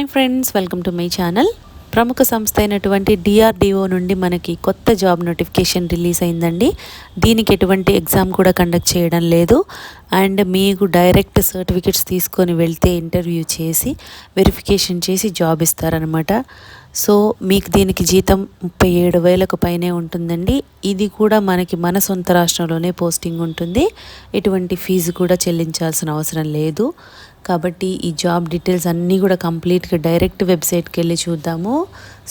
Hi friends welcome to my channel. ప్రముఖ సంస్థ అయినటువంటి డిఆర్డిఓ నుండి మనకి కొత్త జాబ్ నోటిఫికేషన్ రిలీజ్ అయిందండి. దీనికి ఎటువంటి ఎగ్జామ్ కూడా కండక్ట్ చేయడం లేదు. అండ్ మీకు డైరెక్ట్ సర్టిఫికెట్స్ తీసుకొని వెళ్తే ఇంటర్వ్యూ చేసి వెరిఫికేషన్ చేసి జాబ్ ఇస్తారనమాట సో మీకు దీనికి జీతం ముప్పై ఏడు వేలకు పైనే ఉంటుందండి. ఇది కూడా మనకి మన సొంత రాష్ట్రంలోనే పోస్టింగ్ ఉంటుంది. ఎటువంటి ఫీజు కూడా చెల్లించాల్సిన అవసరం లేదు. కాబట్టి ఈ జాబ్ డీటెయిల్స్ అన్నీ కూడా కంప్లీట్గా డైరెక్ట్ వెబ్సైట్కి వెళ్ళి చూద్దాము.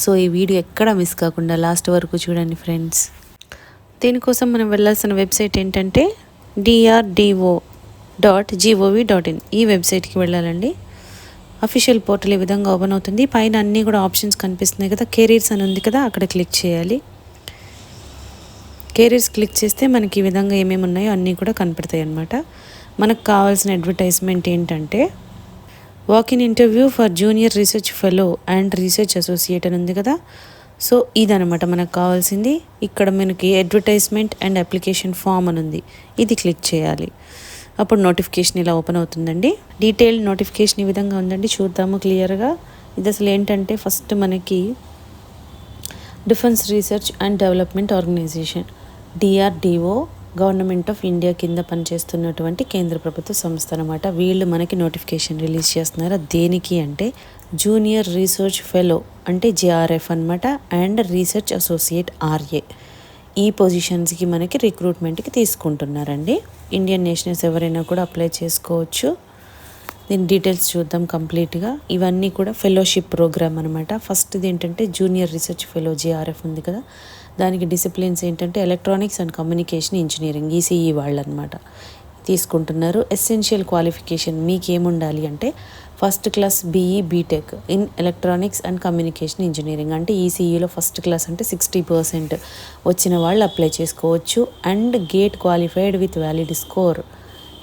సో ఈ వీడియో ఎక్కడ మిస్ కాకుండా లాస్ట్ వరకు చూడండి ఫ్రెండ్స్. దీనికోసం మనం వెళ్ళాల్సిన వెబ్సైట్ ఏంటంటే DRDO dot G O V dot in ఈ వెబ్సైట్కి వెళ్ళాలండి. అఫీషియల్ పోర్టల్ ఈ విధంగా ఓపెన్ అవుతుంది. పైన అన్నీ కూడా ఆప్షన్స్ కనిపిస్తున్నాయి కదా. కెరీర్స్ అని ఉంది కదా అక్కడ క్లిక్ చేయాలి. కెరీర్స్ క్లిక్ చేస్తే మనకి ఈ విధంగా ఏమేమి ఉన్నాయో అన్నీ కూడా కనపడతాయి అన్నమాట మనకు కావాల్సిన అడ్వర్టైజ్మెంట్ ఏంటంటే walk in interview for junior research fellow and research associate అని ఉంది కదా? సో ఇదనమాట మనకు కావాల్సింది. ఇక్కడ మనకి అడ్వర్టైజ్మెంట్ అండ్ అప్లికేషన్ ఫామ్ అని ఉంది. ఇది క్లిక్ చేయాలి. అప్పుడు నోటిఫికేషన్ ఇలా ఓపెన్ అవుతుందండి. డీటెయిల్ నోటిఫికేషన్ ఈ విధంగా ఉందండి. చూద్దాము క్లియర్గా ఇది అసలు ఏంటంటే ఫస్ట్ మనకి defence research and development organisation DRDO government of India కింద పనిచేస్తున్నటువంటి కేంద్ర ప్రభుత్వ సంస్థ అనమాట వీళ్ళు మనకి నోటిఫికేషన్ రిలీజ్ చేస్తున్నారు? దేనికి అంటే జూనియర్ రీసెర్చ్ ఫెలో అంటే జేఆర్ఎఫ్ అనమాట అండ్ రీసెర్చ్ అసోసియేట్ ఆర్ఏ. ఈ పొజిషన్స్కి మనకి రిక్రూట్మెంట్కి తీసుకుంటున్నారండి. ఇండియన్ నేషనల్స్ ఎవరైనా కూడా అప్లై చేసుకోవచ్చు. దీని డీటెయిల్స్ చూద్దాం కంప్లీట్గా. ఇవన్నీ కూడా ఫెలోషిప్ ప్రోగ్రామ్ అనమాట ఫస్ట్ది ఏంటంటే జూనియర్ రీసెర్చ్ ఫెలో జేఆర్ఎఫ్ ఉంది కదా. దానికి డిసిప్లిన్స్ ఏంటంటే electronics and communication engineering ECE వాళ్ళు అనమాట తీసుకుంటున్నారు ఎసెన్షియల్ క్వాలిఫికేషన్ మీకు ఏముండాలి అంటే first class BE BTech in electronics and communication engineering అంటే ఈసీఈలో ఫస్ట్ క్లాస్ అంటే సిక్స్టీ పర్సెంట్ వచ్చిన వాళ్ళు అప్లై చేసుకోవచ్చు. And GATE qualified with valid score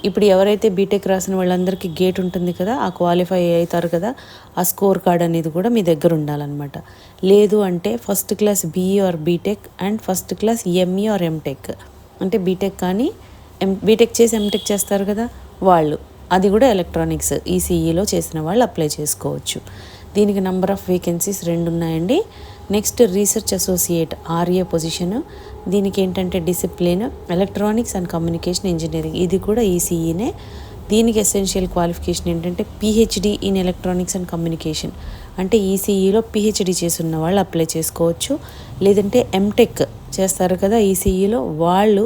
ఇప్పుడు ఎవరైతే బీటెక్ రాసిన వాళ్ళందరికీ గేట్ ఉంటుంది కదా ఆ క్వాలిఫై అవుతారు కదా ఆ స్కోర్ కార్డ్ అనేది కూడా మీ దగ్గర ఉండాలన్నమాట. లేదు అంటే first class BE or BTech and first class ME or MTech అంటే బీటెక్ కానీ ఎం బీటెక్ చేసి ఎంటెక్ చేస్తారు కదా వాళ్ళు. అది కూడా ఎలక్ట్రానిక్స్ ఈసీఈలో చేసిన వాళ్ళు అప్లై చేసుకోవచ్చు. దీనికి నెంబర్ ఆఫ్ వేకెన్సీస్ రెండు ఉన్నాయండి next research associate RA position దీనికి ఏంటంటే discipline electronics and communication engineering ఇది కూడా ఈసీఈనే దీనికి ఎసెన్షియల్ క్వాలిఫికేషన్ ఏంటంటే PhD in electronics and communication అంటే ఈసీఈలో పిహెచ్డి చేస్తున్న వాళ్ళు అప్లై చేసుకోవచ్చు. లేదంటే ఎంటెక్ చేస్తారు కదా ఈసీఈలో వాళ్ళు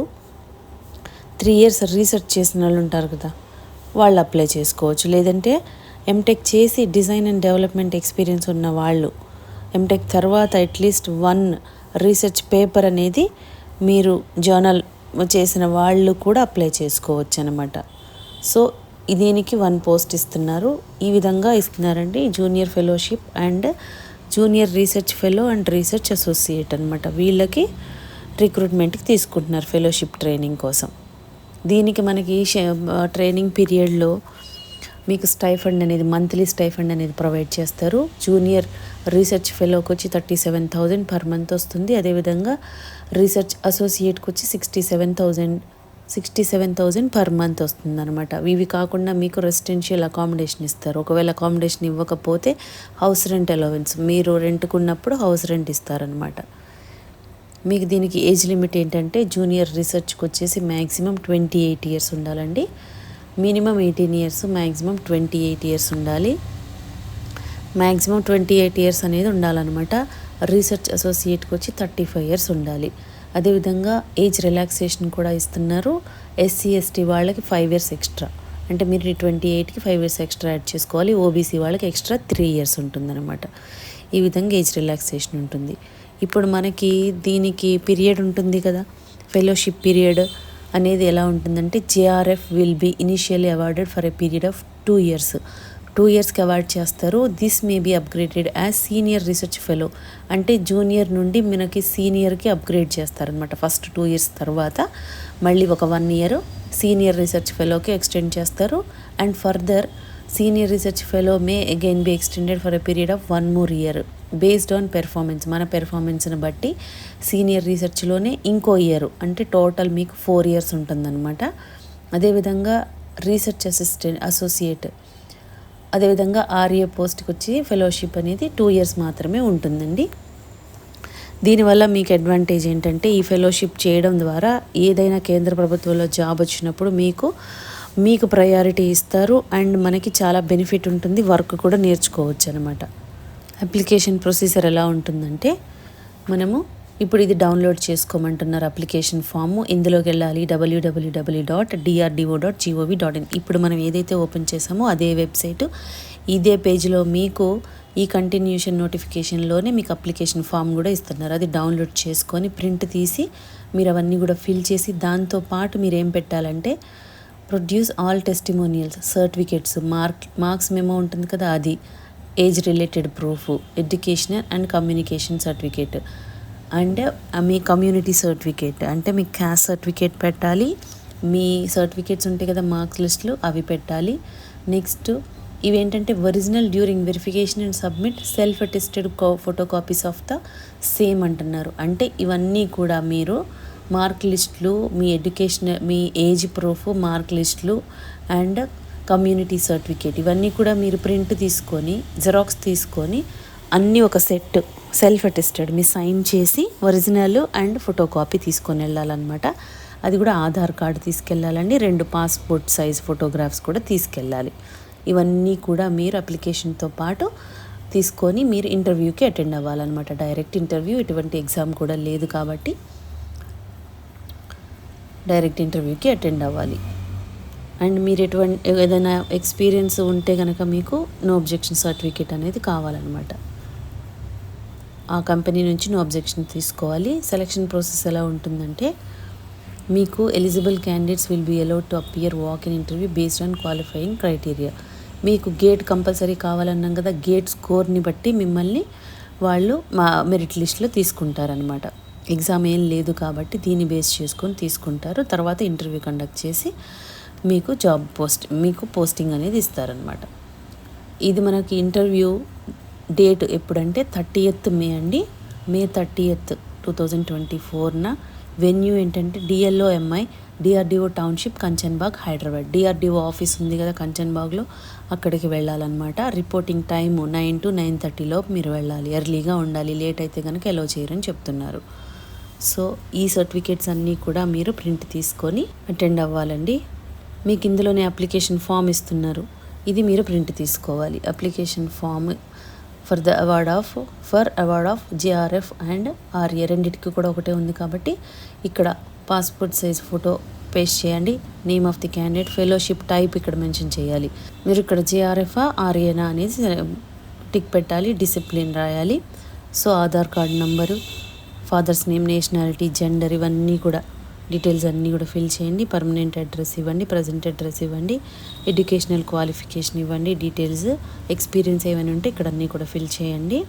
త్రీ ఇయర్స్ రీసెర్చ్ చేసిన వాళ్ళు ఉంటారు కదా. వాళ్ళు అప్లై చేసుకోవచ్చు. లేదంటే ఎంటెక్ చేసి డిజైన్ అండ్ డెవలప్మెంట్ ఎక్స్పీరియన్స్ ఉన్న వాళ్ళు ఎంటెక్ తర్వాత అట్లీస్ట్ వన్ రీసెర్చ్ పేపర్ అనేది మీరు జర్నల్ చేసిన వాళ్ళు కూడా అప్లై చేసుకోవచ్చు అనమాట సో దీనికి వన్ పోస్ట్ ఇస్తున్నారు. ఈ విధంగా ఇస్తున్నారండి junior fellowship and junior research fellow and research associate అనమాట వీళ్ళకి రిక్రూట్మెంట్కి తీసుకుంటున్నారు ఫెలోషిప్ ట్రైనింగ్ కోసం. దీనికి మనకి ట్రైనింగ్ పీరియడ్లో మీకు స్టైఫండ్ అనేది మంత్లీ స్టైఫండ్ అనేది ప్రొవైడ్ చేస్తారు. జూనియర్ రీసెర్చ్ ఫెలోకి వచ్చి thirty seven thousand per month వస్తుంది. అదేవిధంగా రీసెర్చ్ అసోసియేట్కి వచ్చి sixty seven thousand sixty seven thousand per month వస్తుంది అనమాట ఇవి కాకుండా మీకు రెసిడెన్షియల్ అకామిడేషన్ ఇస్తారు. ఒకవేళ అకామిడేషన్ ఇవ్వకపోతే హౌస్ రెంట్ అలవెన్స్. మీరు రెంట్కున్నప్పుడు హౌస్ రెంట్ ఇస్తారనమాట మీకు దీనికి ఏజ్ లిమిట్ ఏంటంటే జూనియర్ రీసెర్చ్కి వచ్చేసి మ్యాక్సిమం ట్వంటీ ఎయిట్ ఇయర్స్ ఉండాలండి. Minimum eighteen years maximum twenty eight years ఉండాలి. మ్యాక్సిమం ట్వంటీ ఎయిట్ ఇయర్స్ అనేది ఉండాలన్నమాట. రీసెర్చ్ అసోసియేట్కి వచ్చి థర్టీ ఫైవ్ ఇయర్స్ ఉండాలి. అదేవిధంగా ఏజ్ రిలాక్సేషన్ కూడా ఇస్తున్నారు. ఎస్సీ ఎస్టీ వాళ్ళకి ఫైవ్ ఇయర్స్ ఎక్స్ట్రా. అంటే మీరు ట్వంటీ ఎయిట్కి ఫైవ్ ఇయర్స్ ఎక్స్ట్రా యాడ్ చేసుకోవాలి. ఓబీసీ వాళ్ళకి ఎక్స్ట్రా త్రీ ఇయర్స్ ఉంటుందన్నమాట. ఈ విధంగా ఏజ్ రిలాక్సేషన్ ఉంటుంది. ఇప్పుడు మనకి దీనికి పీరియడ్ ఉంటుంది కదా. ఫెలోషిప్ పీరియడ్ అనేది ఎలా ఉంటుందంటే JRF will be initially awarded for a period of two years. Two ఇయర్స్కి అవార్డ్ చేస్తారు. This may be upgraded as senior research fellow. అంటే జూనియర్ నుండి మనకి సీనియర్కి అప్గ్రేడ్ చేస్తారనమాట ఫస్ట్ టూ ఇయర్స్ తర్వాత. మళ్ళీ ఒక వన్ ఇయర్ సీనియర్ రీసెర్చ్ ఫెలోకి ఎక్స్టెండ్ చేస్తారు. And further senior research fellow may again be extended for a period of one more year based on performance. మన పెర్ఫార్మెన్స్ని బట్టి సీనియర్ రీసెర్చ్లోనే ఇంకో ఇయర్. అంటే టోటల్ మీకు ఫోర్ ఇయర్స్ ఉంటుందన్నమాట. అదేవిధంగా రీసెర్చ్ అసిస్టెంట్ అసోసియేట్ అదేవిధంగా ఆర్ఏ పోస్ట్కి వచ్చి ఫెలోషిప్ అనేది టూ ఇయర్స్ మాత్రమే ఉంటుందండి. దీనివల్ల మీకు అడ్వాంటేజ్ ఏంటంటే ఈ ఫెలోషిప్ చేయడం ద్వారా ఏదైనా కేంద్ర ప్రభుత్వంలో జాబ్ వచ్చినప్పుడు మీకు మీకు ప్రయారిటీ ఇస్తారు అండ్ మనకి చాలా బెనిఫిట్ ఉంటుంది వర్క్ కూడా నేర్చుకోవచ్చు అనమాట అప్లికేషన్ ప్రొసీజర్ ఎలా ఉంటుందంటే మనము ఇప్పుడు ఇది డౌన్లోడ్ చేసుకోమంటున్నారు అప్లికేషన్ ఫామ్ ఇందులోకి వెళ్ళాలి W W W dot DRDO dot G O V dot in ఇప్పుడు మనం ఏదైతే ఓపెన్ చేసామో అదే వెబ్సైటు ఇదే పేజ్లో మీకు ఈ కంటిన్యూషన్ నోటిఫికేషన్లోనే మీకు అప్లికేషన్ ఫామ్ కూడా ఇస్తున్నారు. అది డౌన్లోడ్ చేసుకొని ప్రింట్ తీసి మీరు అవన్నీ కూడా ఫిల్ చేసి దాంతో పాటు మీరు ఏం పెట్టాలంటే produce all testimonials certificates mark marks memo ఉంటుంది కదా అది. Age related proof educational and communication certificate and me community certificate అంటే మీ క్యాస్ట్ సర్టిఫికేట్ పెట్టాలి. మీ సర్టిఫికేట్స్ ఉంటాయి కదా మార్క్స్ లిస్టులు అవి పెట్టాలి. నెక్స్ట్ ఇవేంటంటే original during verification and submit self attested photo copies of the same అంటున్నారు. అంటే ఇవన్నీ కూడా మీరు మార్క్ లిస్టులు మీ ఎడ్యుకేషన్ మీ ఏజ్ ప్రూఫ్ మార్క్ లిస్టులు అండ్ కమ్యూనిటీ సర్టిఫికేట్ ఇవన్నీ కూడా మీరు ప్రింట్ తీసుకొని జెరాక్స్ తీసుకొని అన్నీ ఒక సెట్ సెల్ఫ్ అటెస్టెడ్. మీ సైన్ చేసి ఒరిజినల్ అండ్ ఫోటో కాపీ తీసుకొని వెళ్ళాలన్నమాట. అది కూడా ఆధార్ కార్డు తీసుకెళ్ళాలండి. రెండు పాస్పోర్ట్ సైజ్ ఫోటోగ్రాఫ్స్ కూడా తీసుకెళ్ళాలి. ఇవన్నీ కూడా మీరు అప్లికేషన్తో పాటు తీసుకొని మీరు ఇంటర్వ్యూకి అటెండ్ అవ్వాలన్నమాట. డైరెక్ట్ ఇంటర్వ్యూ ఎటువంటి ఎగ్జామ్ కూడా లేదు కాబట్టి డైరెక్ట్ ఇంటర్వ్యూకి అటెండ్ అవ్వాలి. అండ్ మీరు ఎటువంటి ఏదైనా ఎక్స్పీరియన్స్ ఉంటే కనుక మీకు నో అబ్జెక్షన్ సర్టిఫికేట్ అనేది కావాలన్నమాట. ఆ కంపెనీ నుంచి నో అబ్జెక్షన్ తీసుకోవాలి. సెలక్షన్ ప్రాసెస్ ఎలా ఉంటుందంటే మీకు eligible candidates will be allowed to appear walk in interview based on qualifying criteria మీకు గేట్ కంపల్సరీ కావాలన్నాం కదా గేట్ స్కోర్ని బట్టి మిమ్మల్ని వాళ్ళు మా మెరిట్ లిస్ట్లో తీసుకుంటారనమాట ఎగ్జామ్ ఏం లేదు కాబట్టి దీన్ని బేస్ చేసుకొని తీసుకుంటారు. తర్వాత ఇంటర్వ్యూ కండక్ట్ చేసి మీకు జాబ్ పోస్ట్ మీకు పోస్టింగ్ అనేది ఇస్తారనమాట ఇది మనకి ఇంటర్వ్యూ డేట్ ఎప్పుడంటే థర్టీ ఎత్ మే అండి. May thirtieth two thousand twenty ఫోర్న venue ఏంటంటే DLO MI DRDO township Kanchanbagh Hyderabad. DRDO office ఉంది కదా కంచన్బాగ్లో అక్కడికి వెళ్ళాలన్నమాట. Reporting time nine to nine థర్టీలోపు మీరు వెళ్ళాలి. ఎర్లీగా ఉండాలి. లేట్ అయితే కనుక ఎలో చేయరని చెప్తున్నారు. సో ఈ సర్టిఫికేట్స్ అన్నీ కూడా మీరు ప్రింట్ తీసుకొని అటెండ్ అవ్వాలండి. మీకు ఇందులోనే అప్లికేషన్ ఫామ్ ఇస్తున్నారు. ఇది మీరు ప్రింట్ తీసుకోవాలి. Application form for the award of for award of JRF and RA రెండింటికి కూడా ఒకటే ఉంది కాబట్టి ఇక్కడ పాస్పోర్ట్ సైజ్ ఫోటో పేస్ట్ చేయండి. Name of the candidate fellowship type ఇక్కడ మెన్షన్ చేయాలి. మీరు ఇక్కడ జిఆర్ఎఫ్ ఆర్ఏనా అనేది టిక్ పెట్టాలి డిసిప్లిన్ రాయాలి. So Aadhaar card number father's name nationality gender ఇవన్నీ కూడా డీటెయిల్స్ అన్నీ కూడా ఫిల్ చేయండి. పర్మనెంట్ అడ్రస్ ఇవ్వండి ప్రజెంట్ అడ్రస్ ఇవ్వండి ఎడ్యుకేషనల్ క్వాలిఫికేషన్ ఇవ్వండి డీటెయిల్స్ ఎక్స్పీరియన్స్ ఏమైనా ఉంటే ఇక్కడ అన్నీ కూడా ఫిల్ చేయండి.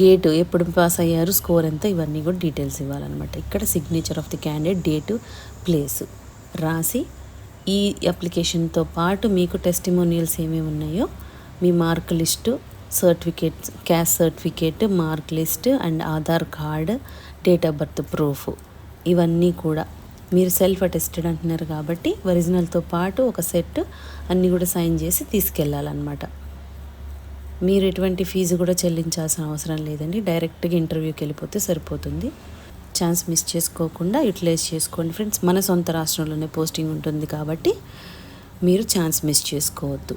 గేటు ఎప్పుడు పాస్ అయ్యారు స్కోర్ ఎంత ఇవన్నీ కూడా డీటెయిల్స్ ఇవ్వాలన్నమాట. ఇక్కడ signature of the candidate date place రాసి ఈ అప్లికేషన్తో పాటు మీకు టెస్టిమోనియల్స్ ఏమేమి ఉన్నాయో మీ mark list certificate caste certificate mark list and Aadhaar card date of birth proof ఇవన్నీ కూడా మీరు సెల్ఫ్ అటెస్టెడ్ అంటున్నారు కాబట్టి ఒరిజినల్తో పాటు ఒక సెట్ అన్నీ కూడా సైన్ చేసి తీసుకెళ్ళాలన్నమాట. మీరు ఎటువంటి ఫీజు కూడా చెల్లించాల్సిన అవసరం లేదండి. డైరెక్ట్గా ఇంటర్వ్యూకి వెళ్ళిపోతే సరిపోతుంది. ఛాన్స్ మిస్ చేసుకోకుండా యూటిలైజ్ చేసుకోండి ఫ్రెండ్స్ మన సొంత రాష్ట్రంలోనే పోస్టింగ్ ఉంటుంది కాబట్టి మీరు ఛాన్స్ మిస్ చేసుకోవద్దు.